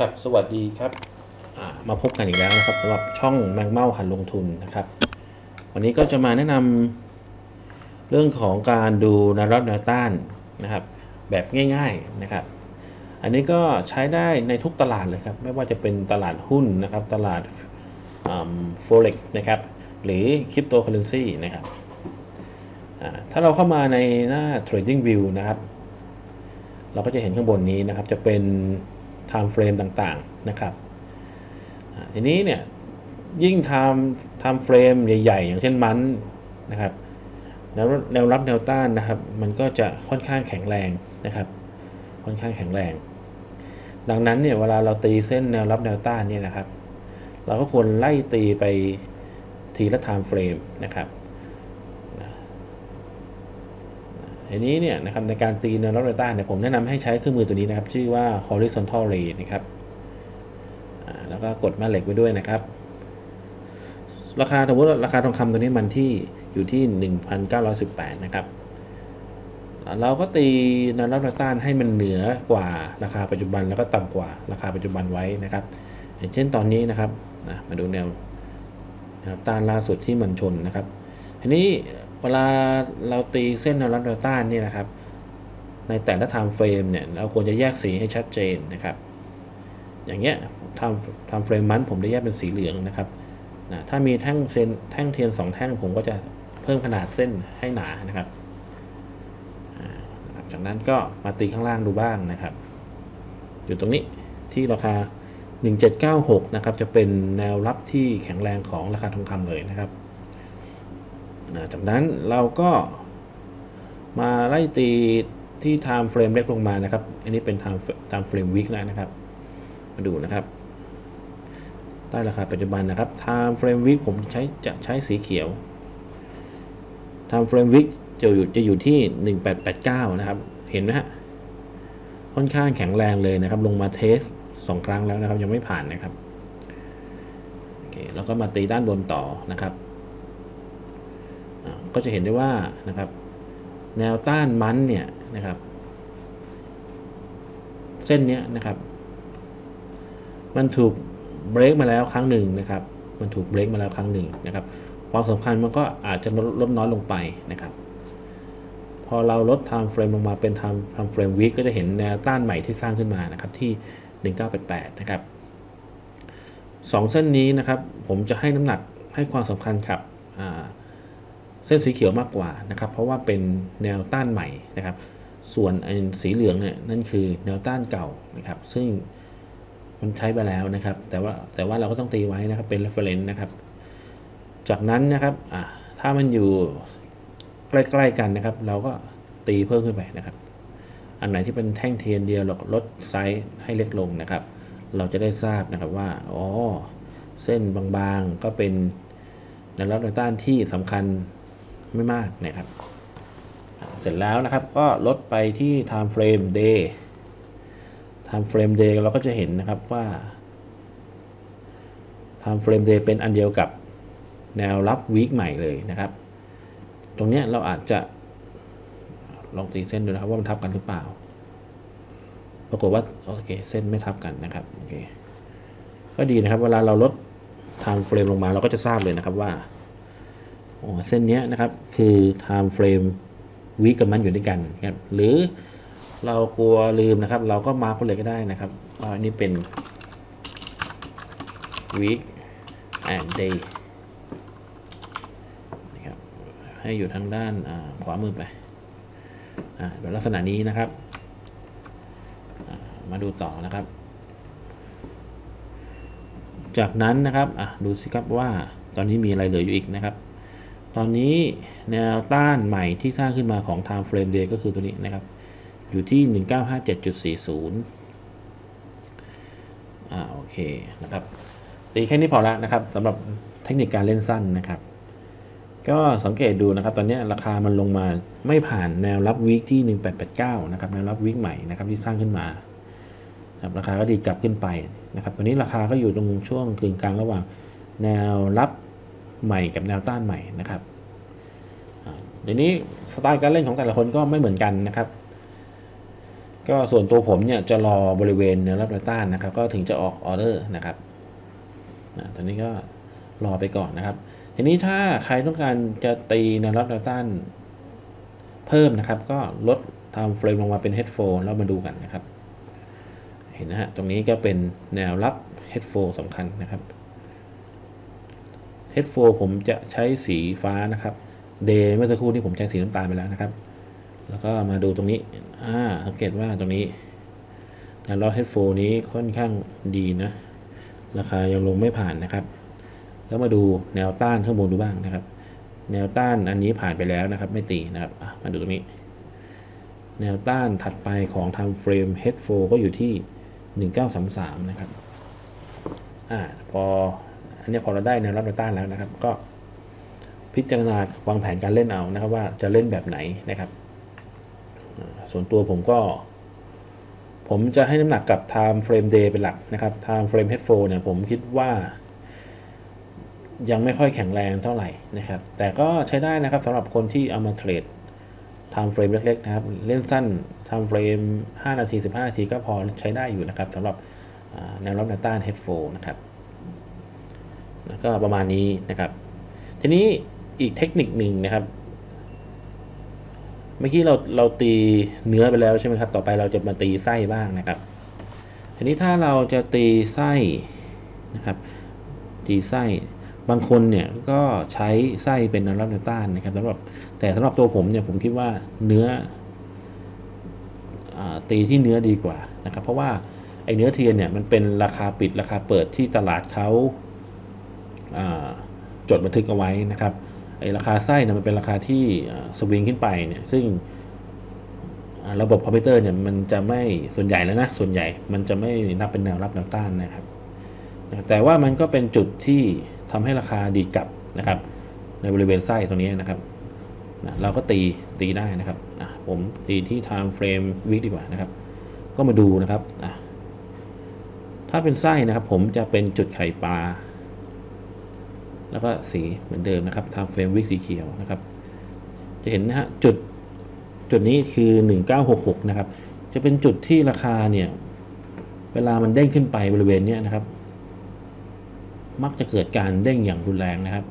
ครับสวัสดีครับมาพบกันอีกแล้วนะครับสำหรับช่องแมงเม่าหันลงทุนนะครับ วันนี้ก็จะมาแนะนำเรื่องของการดูแนวรับแนวต้านนะครับ แบบง่ายๆนะครับ อันนี้ก็ใช้ได้ในทุกตลาดเลยครับ ไม่ว่าจะเป็นตลาดหุ้นนะครับ ตลาดโฟเร็กนะครับ หรือคริปโตเคอเรนซีนะครับถ้าเราเข้ามาในหน้า Trading View นะครับ เราก็จะเห็นข้างบนนี้นะครับจะเป็น time frame ต่างๆนะครับอ่าทีนี้เนี่ยยิ่ง time time frame ใหญ่ ๆ อย่างเช่นมันนะครับแนวแนวรับแนวต้านนะครับ มันก็จะค่อนข้างแข็งแรงนะครับ ค่อนข้างแข็งแรง ดังนั้นเนี่ยเวลาเราตีเส้นแนวรับแนวต้านเนี่ยนะครับ เราก็ควรไล่ตีไปทีละ time frame นะครับ ทีนี้เนี่ยนะครับในการตีแนวรับแนวต้านเนี่ยผมแนะนำให้ใช้เครื่องมือตัวนี้นะครับ ชื่อว่า horizontal ray นะครับแล้วก็กดแม่เหล็กไว้ด้วยนะครับ ราคาสมมติราคาทองคำตัวนี้มันที่อยู่ที่ 1,918 นะครับ เราก็ตีแนวรับแนวต้านให้มันเหนือกว่าราคาปัจจุบันแล้วก็ต่ำกว่าราคาปัจจุบันไว้นะครับอย่างเช่นตอนนี้นะครับมาดูแนวแนวต้านล่าสุดที่มันชนนะครับทีนี้ เวลาเราตีเส้นแนวรับแนวต้านนี่นะครับ ในแต่ละ time frame เนี่ยเราควรจะแยกสีให้ชัดเจนนะครับ อย่างเงี้ย time time frame มันผมได้แยกเป็นสีเหลืองนะครับนะถ้ามีแท่งเส้นแท่งเทียนสองแท่งผมก็จะเพิ่มขนาดเส้นให้หนานะครับอ่านะครับ จากนั้นก็มาตีข้างล่างดูบ้างนะครับ อยู่ตรงนี้ที่ราคา 1796 นะครับ จะเป็นแนวรับที่แข็งแรงของราคาทองคำเลยนะครับ นะจากนั้นเราก็มาไล่ตีที่ time frame เล็กลงมานะครับ อันนี้เป็น time time frame week นะนะครับ มาดูนะครับใต้ราคาปัจจุบันนะครับ time frame week ผมใช้จะใช้สีเขียว time frame week จะอยู่จะอยู่ที่ 1889 นะครับ เห็นไหมฮะ ค่อนข้างแข็งแรงเลยนะครับ ลงมาเทสสองครั้งแล้วนะครับ ยังไม่ผ่านนะครับ โอเค แล้วก็มาตีด้านบนต่อนะครับ ก็จะเห็นได้ว่านะครับแนวต้านมันเนี่ยนะครับ เส้นนี้นะครับ มันถูกเบรกมาแล้วครั้งหนึ่งนะครับ มันถูกเบรกมาแล้วครั้งหนึ่งนะครับ ความสำคัญมันก็อาจจะลดลดน้อยลงไปนะครับ พอเราลด time frame ลงมาเป็น time time frame week ก็จะเห็นแนวต้านใหม่ที่สร้างขึ้นมานะครับที่ 1988 นะครับสองเส้นนี้นะครับ ผมจะให้น้ำหนักให้ความสำคัญกับอ่า เส้นสีเขียวมากกว่านะครับ เพราะว่าเป็นแนวต้านใหม่นะครับ ส่วนอันสีเหลืองเนี่ยนั่นคือแนวต้านเก่านะครับ ซึ่งมันใช้ไปแล้วนะครับ แต่ว่าแต่ว่าเราก็ต้องตีไว้นะครับเป็น reference นะครับ จากนั้นนะครับถ้ามันอยู่ใกล้ๆกันนะครับ เราก็ตีเพิ่มขึ้นไปนะครับ อันไหนที่เป็นแท่งเทียนเดียวเราก็ลดไซส์ให้เล็กลงนะครับ เราจะได้ทราบนะครับว่าอ๋อเส้นบางๆก็เป็นแนวรับแนวต้านที่สำคัญ ไม่มากนะครับ เสร็จแล้วนะครับก็ลดไปที่ time frame day time frame day เราก็จะเห็นนะครับว่า time frame day เป็นอันเดียวกับแนวรับ week ใหม่เลยนะครับ ตรงนี้เราอาจจะลองตีเส้นดูนะครับว่ามันทับกันหรือเปล่า ปรากฏว่าโอเคเส้นไม่ทับกันนะครับโอเคก็ดีนะครับเวลาเราลด time frame ลงมาเราก็จะทราบเลยนะครับว่า เส้นนี้นะครับคือ time frame week กับมันอยู่ด้วยกันนะครับหรือเรากลัวลืมนะครับ เราก็มาร์กเลยก็ได้นะครับว่าอันนี้เป็น week and day นะครับให้อยู่ทางด้านขวามือไปแบบลักษณะนี้นะครับ มาดูต่อนะครับ จากนั้นนะครับดูสิครับว่าตอนนี้มีอะไรเหลืออยู่อีกนะครับ ตอนนี้แนวต้านใหม่ที่สร้างขึ้นมาของ time frame day ก็คือตัวนี้นะครับ อยู่ที่ 1957.40อ่าโอเคนะครับตีแค่นี้พอแล้วนะครับสำหรับเทคนิคการเล่นสั้นนะครับ ก็สังเกตดูนะครับตอนนี้ราคามันลงมาไม่ผ่านแนวรับวีคที่ 1889 นะครับแนวรับวีคใหม่นะครับที่สร้างขึ้นมาครับราคาก็ดีกลับขึ้นไปนะครับตอนนี้ราคาก็อยู่ตรงช่วงกึ่งกลางระหว่างแนวรับ ใหม่กับแนวต้านใหม่นะครับเดี๋ยวนี้สไตล์การเล่นของแต่ละคนก็ไม่เหมือนกันนะครับ ก็ส่วนตัวผมเนี่ยจะรอบริเวณแนวรับแนวต้านนะครับ ก็ถึงจะออกออเดอร์นะครับตอนนี้ก็รอไปก่อนนะครับ ทีนี้ถ้าใครต้องการจะตีแนวรับแนวต้านเพิ่มนะครับ ก็ลดทำเฟรมลงมาเป็น head f o แล้วมาดูกันนะครับ เห็นนะฮะตรงนี้ก็เป็นแนวรับ head f o สำคัญนะครับ head f o ผมจะใช้สีฟ้านะครับ day เมื่อสักครู่ที่ผมใช้สีน้ำตาลไปแล้วนะครับ แล้วก็มาดูตรงนี้อ่าสังเกตว่าตรงนี้แนวรับ head f o นี้ค่อนข้างดีนะ ราคายังลงไม่ผ่านนะครับ แล้วมาดูแนวต้านข้างบนดูบ้างนะครับ แนวต้านอันนี้ผ่านไปแล้วนะครับ ไม่ตีนะครับมาดูตรงนี้ แนวต้านถัดไปของ time frame head f o ก็อยู่ที่ 1933 นะครับอ่าพอ อันนี้พอเราได้แนวรับแนวต้านแล้วนะครับ ก็พิจารณาวางแผนการเล่นเอานะครับ ว่าจะเล่นแบบไหนนะครับ ส่วนตัวผมก็ ผมจะให้น้ำหนักกับ time frame day เป็นหลักนะครับ time frame head f o เนี่ยผมคิดว่า ยังไม่ค่อยแข็งแรงเท่าไหร่นะครับ แต่ก็ใช้ได้นะครับสำหรับคนที่เอามาเทรด time frame เล็กๆนะครับ เล่นสั้น time frame 5 นาที 15 นาทีก็พอใช้ได้อยู่นะครับสำหรับแนวรับแนวต้าน head f o นะครับ ก็ประมาณนี้นะครับ ทีนี้อีกเทคนิคหนึ่งนะครับ เมื่อกี้เราเราตีเนื้อไปแล้วใช่ไหมครับ ต่อไปเราจะมาตีไส้บ้างนะครับ ทีนี้ถ้าเราจะตีไส้นะครับ ตีไส้บางคนเนี่ยก็ใช้ไส้เป็นนวรับแนวต้านนะครับสำหรับแต่สำหรับตัวผมเนี่ยผมคิดว่าเนื้ออตีที่เนื้อดีกว่านะครับ เพราะว่าไอเนื้อเทียนเนี่ยมันเป็นราคาปิดราคาเปิดที่ตลาดเขา จดบันทึกเอาไว้นะครับไอราคาไส้เนี่ยมันเป็นราคาที่สวิงขึ้นไปเนี่ยซึ่งระบบคอมพิวเตอร์เนี่ยมันจะไม่ส่วนใหญ่แล้วนะส่วนใหญ่มันจะไม่นับเป็นแนวรับแนวต้านนะครับ แต่ว่ามันก็เป็นจุดที่ทำให้ราคาดีกลับนะครับ ในบริเวณไส้ตรงนี้นะครับนะเราก็ตีตีได้นะครับอะผมตีที่ time frame week ดีกว่านะครับ ก็มาดูนะครับอะถ้าเป็นไส้นะครับ ผมจะเป็นจุดไข่ปลา แล้วก็สีเหมือนเดิมนะครับ time frame week สีเขียวนะครับ จะเห็นนะฮะจุดจุดนี้คือ 1966 นะครับ จะเป็นจุดที่ราคาเนี่ย เวลามันเด้งขึ้นไปบริเวณเนี้ยนะครับ มักจะเกิดการเด้งอย่างรุนแรงนะครับ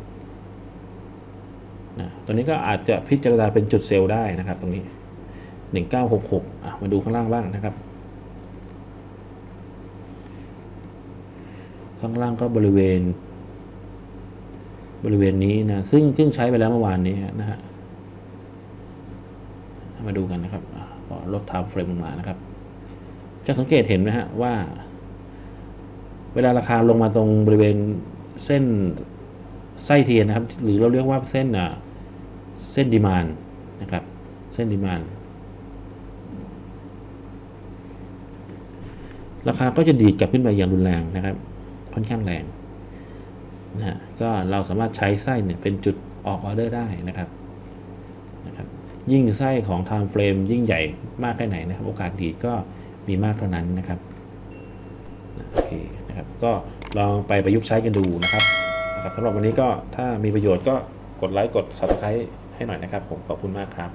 นะตัวนี้ก็อาจจะพิจารณาเป็นจุดเซลล์ได้นะครับ ตรงนี้ 1966อะมาดูข้างล่างบ้างนะครับ ข้างล่างก็บริเวณ บริเวณนี้นะซึ่งซึ่งใช้ไปแล้วเมื่อวานนี้นะฮะมาดูกันนะครับพอลด time frame ลงมานะครับ จะสังเกตเห็นนะฮะว่า เวลาราคาลงมาตรงบริเวณเส้นไส้เทียนนะครับ หรือเราเรียกว่าเส้นอ่าเส้นดีมานนะครับ เส้นดีมานราคาก็จะดีดกลับขึ้นไปอย่างรุนแรงนะครับ ค่อนข้างแรง นะฮะก็เราสามารถใช้ไส้เนี่ยเป็นจุดออกออเดอร์ได้นะครับนะครับ ยิ่งไส้ของ time frame ยิ่งใหญ่มากแค่ไหนนะครับ โอกาสดีก็มีมากเท่านั้นนะครับโอเคนะครับก็ลองไปประยุกต์ใช้กันดูนะครับนะครับสำหรับวันนี้ก็ถ้ามีประโยชน์ก็กดไลค์กด subscribe ให้หน่อยนะครับ ผมขอบคุณมากครับ